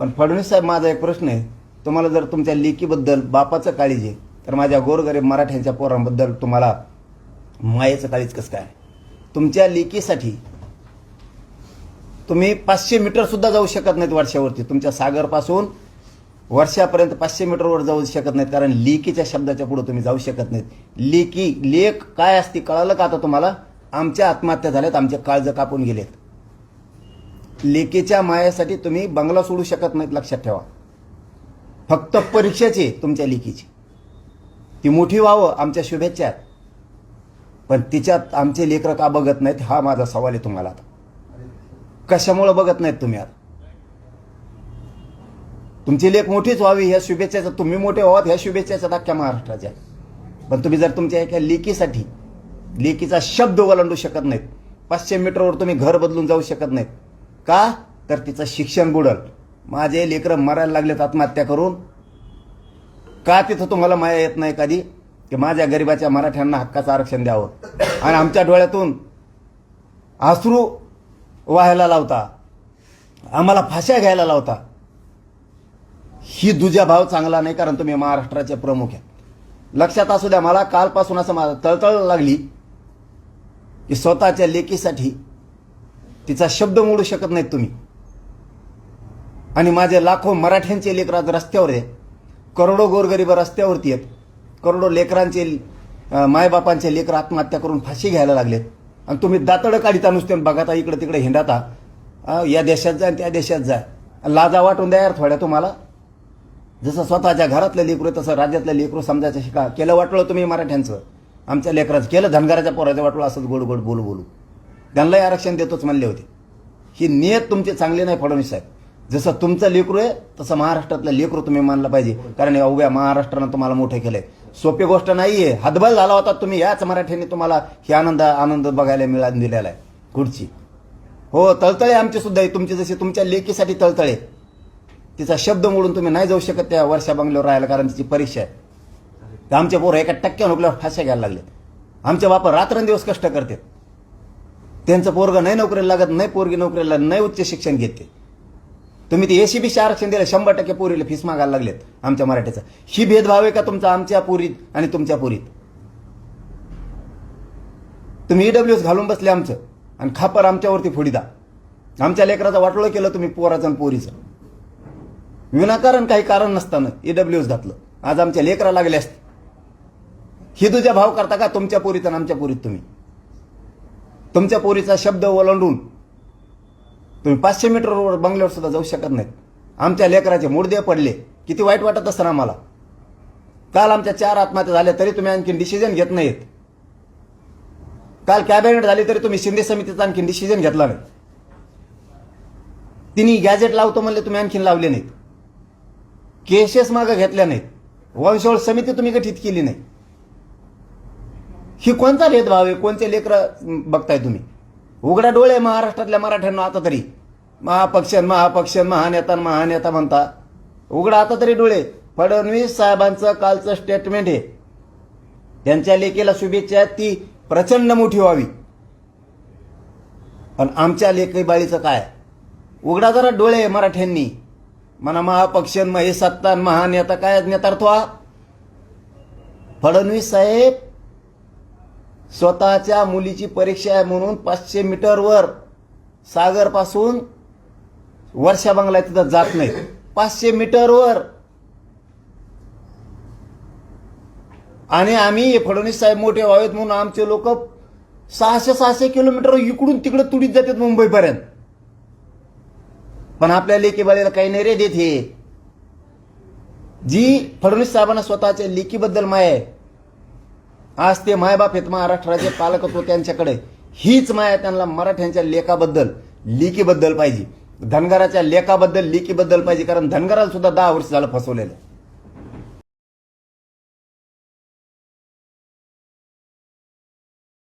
पण फडणवीस साहेब माझा एक प्रश्न आहे. तुम्हाला जर तुमच्या लेकीबद्दल बापाचं काळीज आहे तर माझ्या गोरगरीब मराठ्यांच्या पोरांबद्दल तुम्हाला मायेचं काळीज कसं काय? तुमच्या लेकीसाठी तुम्ही पाचशे मीटरसुद्धा जाऊ शकत नाहीत वर्षावरती. तुमच्या सागरपासून वर्षापर्यंत पाचशे मीटरवर जाऊ शकत नाहीत कारण लेकीच्या शब्दाच्या पुढे तुम्ही जाऊ शकत नाहीत. लेकी लेख काय असते कळालं का आता तुम्हाला? आमच्या आत्महत्या झाल्यात आमचे काळज कापून गेलेत. लेकेच्या मायासाठी तुम्ही बंगला सोडू शकत नाहीत लक्षात ठेवा. फक्त परीक्षेची आहे तुमच्या लेकीची. ती मोठी व्हावं आमच्या शुभेच्छा आहेत. पण तिच्यात आमचे लेकरं का बघत नाहीत हा माझा सवाल आहे तुम्हाला आता. कशामुळं बघत नाहीत तुम्ही आता? तुमची लेख मोठीच व्हावी ह्या शुभेच्छाचा तुम्ही मोठे व्हावात ह्या शुभेच्छाचा अख्ख्या महाराष्ट्राच्या पण तुम्ही जर तुमच्या एका लेकीसाठी लेकीचा शब्द ओलांडू शकत नाहीत पाचशे मीटरवर तुम्ही घर बदलून जाऊ शकत नाहीत का? तर तिचं शिक्षण बुडल. माझे लेकरं मरायला लागलेत आत्महत्या करून. का तिथं तुम्हाला माया येत नाही कधी? की माझ्या गरिबाच्या मराठ्यांना हक्काचं आरक्षण द्यावं? आणि आमच्या डोळ्यातून आसरू व्हायला लावता. आम्हाला फाश्या घ्यायला लावता. ही दुजा भाव चांगला नाही कारण तुम्ही महाराष्ट्राचे प्रमुख आहे लक्षात असू द्या मला कालपासून असं मला तळतळ लागली की स्वतःच्या लेकीसाठी तिचा शब्द मोडू शकत नाहीत तुम्ही. आणि माझे लाखो मराठ्यांचे लेकर आज रस्त्यावर आहे करोडो गोरगरीब रस्त्यावरती आहेत. करोडो लेकरांचे मायबापांचे लेकर आत्महत्या करून फाशी घ्यायला लागलेत. आणि तुम्ही दातडं काढिता नुसते बघाता इकडे तिकडे हिंडाता या देशात जा आणि त्या देशात जा. लाजा वाटून द्या यार थोड्या तुम्हाला. जसं स्वतःच्या घरातलं लेकरू तसं राज्यातलं लेकरू समजायचं शिका केलं वाटलं तुम्ही मराठ्यांचं. आमच्या लेकराचं केलं धनगराच्या पोराचं वाटलं असंच गोड गोड बोलू बोलू त्यांनाही आरक्षण देतोच म्हणले होते. ही नियत तुमची चांगली नाही फडणवीस साहेब. जसं तुमचं लेकरू आहे तसं महाराष्ट्रातलं लेकरू तुम्ही मानलं पाहिजे. कारण या उभ्या महाराष्ट्रानं तुम्हाला मोठे केलंय. सोपी गोष्ट नाहीये. हदबल झाला होता तुम्ही याच मराठीने तुम्हाला ही आनंद आनंद बघायला मिळा दिलेला आहे पुढची हो तळतळे आमची सुद्धा आहे. तुमची जशी तुमच्या लेकीसाठी तळतळे. तिचा शब्द मोडून तुम्ही नाही जाऊ शकत त्या वर्षा बंगल्यावर राहायला कारण तिची परीक्षा आहे. तर आमचे पोरं एका टक्क्या नोकल्यावर फाश्या घ्यायला लागले. आमचे बाप रात्रंदिवस कष्ट करतात. त्यांचं पोरग नाही नोकरीला लागत नाही पोरगी नोकरीला नाही उच्च शिक्षण घेते. तुम्ही ते एसीबीचे आरक्षण दिलं शंभर टक्के पोरीला फीस मागायला लागलेत आमच्या मराठीचा. ही भेदभाव आहे का तुमचा आमच्या पोरीत आणि तुमच्या पोरीत? तुम्ही ईडब्ल्यूएस घालून बसले आमचं आणि खापर आमच्यावरती फोडीदा आमच्या लेकराचा वाटोळं केलं तुम्ही पोराचं आणि पोरीचं. विनाकारण काही कारण नसताना ईडब्ल्यूएस घातलं. आज आमच्या लेकरा लागले असते. ही तुझ्या भाव करता का तुमच्या पोरीत आणि आमच्या पोरीत तुम्ही? तुमच्या पोरीचा शब्द ओलांडून तुम्ही पाचशे मीटरवर बंगल्यावर सुद्धा जाऊ शकत नाहीत. आमच्या लेकराचे मुडदे पडले. किती वाईट वाटत असतं आम्हाला. काल आमच्या चार आत्महत्या झाल्या तरी तुम्ही आणखीन डिसिजन घेत नाहीत. काल कॅबिनेट झाली तरी तुम्ही शिंदे समितीचा आणखी डिसिजन घेतला नाही. तिने गॅजेट लावतो म्हणले तुम्ही आणखीन लावले नाहीत. केसेस मागं घेतल्या नाहीत. वंशवळ समिती तुम्ही गठीत केली नाही. ही कोणता भेदभाव आहे? कोणते लेकर बघताय तुम्ही? उघडा डोळे महाराष्ट्रातल्या मराठ्यांना आता तरी. महापक्षन महापक्षन महानेता महानेता म्हणता. उघडा आता तरी डोळे. फडणवीस साहेबांचं कालचं स्टेटमेंट आहे. त्यांच्या लेखीला शुभेच्छा ती प्रचंड मोठी व्हावी. पण आमच्या लेकी बाळीचं काय? उघडा जरा डोळे मराठ्यांनी. म्हणा महापक्षन महे सत्ता महानेता काय नेतार्थ फडणवीस साहेब स्वतःच्या मुलीची परीक्षा आहे म्हणून पाचशे मीटरवर सागरपासून वर्षा बंगला तिथं जात नाही. पाचशे मीटरवर. आणि आम्ही फडणवीस साहेब मोठे व्हावेत म्हणून आमचे लोक सहाशे सहाशे किलोमीटर इकडून तिकडे तुडीत जातात मुंबईपर्यंत. पण आपल्या लेकीबाळीला काही नाही रे देत हे. जी फडणवीस साहेबांना स्वतःच्या लेकीबद्दल माय आहे आज ते मायबाप आहेत महाराष्ट्राचे पालकत्व त्यांच्याकडे. हीच माया त्यांना मराठ्यांच्या लेखाबद्दल लिकीबद्दल पाहिजे. धनगराच्या लेखाबद्दल लिकीबद्दल पाहिजे. कारण धनगराला सुद्धा दहा वर्ष झालं फसवलेलं